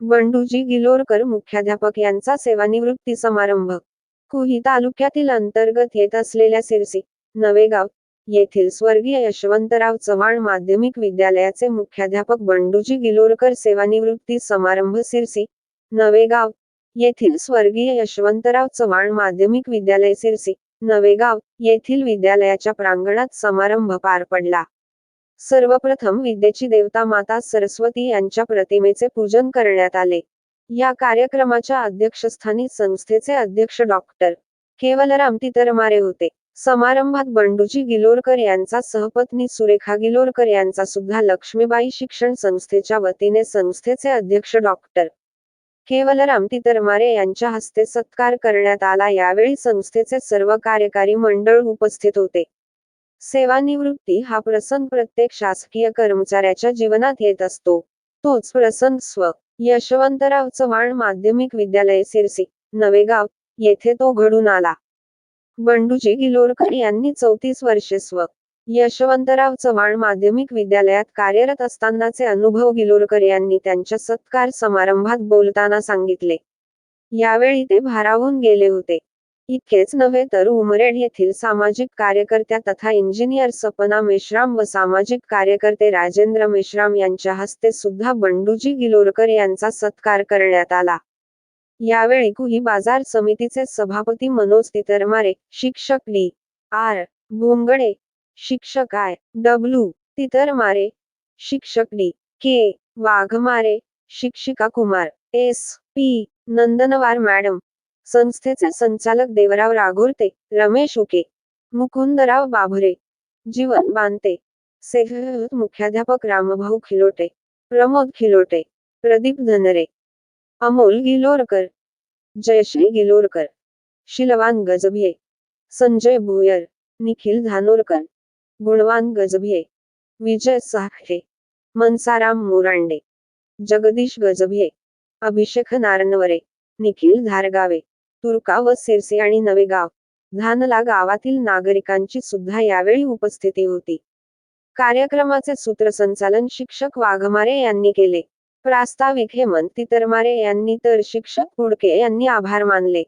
बंडूजी गिलोरकर मुख्याध्यापक यांचा सेवानिवृत्ती समारंभ. कुही तालुक्यातील अंतर्गत येत असलेल्या सिरसी नवेगाव येथील स्वर्गीय यशवंतराव चव्हाण माध्यमिक विद्यालयाचे मुख्याध्यापक बंडूजी गिलोरकर सेवानिवृत्ती समारंभ सिरसी नवेगाव येथील स्वर्गीय यशवंतराव चव्हाण माध्यमिक विद्यालय सिरसी नवेगाव येथील विद्यालयाच्या प्रांगणात समारंभ पार पडला. सर्वप्रथम विद्येची देवता माता सरस्वती यांच्या प्रतिमेचे पूजन करण्यात आले. या कार्यक्रमाच्या अध्यक्षस्थानी संस्थेचे अध्यक्ष डॉक्टर केवलराम तितरमारे होते. समारंभात बंडूजी गिलोरकर यांचा सहपत्नी सुरेखा गिलोरकर यांचा सुद्धा लक्ष्मीबाई शिक्षण संस्थेच्या वतीने संस्थेचे अध्यक्ष डॉक्टर केवलराम तितरमारे यांच्या हस्ते सत्कार करण्यात आला. यावेळी संस्थेचे सर्व कार्यकारी मंडळ उपस्थित होते. सेवानिवृत्ती हा प्रसंग प्रत्येक शासकीय कर्मचाऱ्याच्या जीवनात येत असतो. तोच प्रसंग स्व. यशवंतराव चव्हाण माध्यमिक विद्यालय सिरसी नवेगाव येथे तो घडून आला. बंडूजी गिलोरकर यांनी चौतीस वर्षे स्व. यशवंतराव चव्हाण माध्यमिक विद्यालयात कार्यरत असतानाचे अनुभव गिलोरकर यांनी त्यांच्या सत्कार समारंभात बोलताना सांगितले. यावेळी ते भारावून गेले होते. इतकेच नव्हे तर उमरेड येथील सामाजिक कार्यकर्त्या तथा इंजिनियर सपना मेश्राम व सामाजिक कार्यकर्ते राजेंद्र मेश्राम यांच्या हस्ते सुद्धा बंडूजी गिलोरकर यांचा सत्कार करण्यात आला. यावेळी कुही बाजार समितीचे सभापती मनोज तितरमारे शिक्षक डी. आर. भोंगडे शिक्षक आय. डब्ल्यू. तितरमारे शिक्षक डी. के. वाघमारे शिक्षिका Kumar S. P. Nandanwar madam संस्थेचे संचालक देवराव राघोरते रमेश उके मुकुंदराव बाभरे जीवन बांते सेहत मुख्याध्यापक रामभाऊ खिलोटे प्रमोद खिलोटे प्रदीप धनरे अमोल गिलोरकर जयश्री गिलोरकर शिलवान गजभिये संजय भोयर निखिल धानोरकर गुणवान गजभिये विजय साखरे मनसाराम मोरांडे जगदीश गजभिये अभिषेक नारनवरे निखिल धारगावे तुरका व सिरसे आणि नवेगाव धानला गावातील नागरिकांची सुद्धा यावेळी उपस्थिती होती. कार्यक्रमाचे सूत्रसंचालन शिक्षक वाघमारे यांनी केले. प्रास्ताविक हेमंत तितरमारे यांनी तर शिक्षक कुडके यांनी आभार मानले.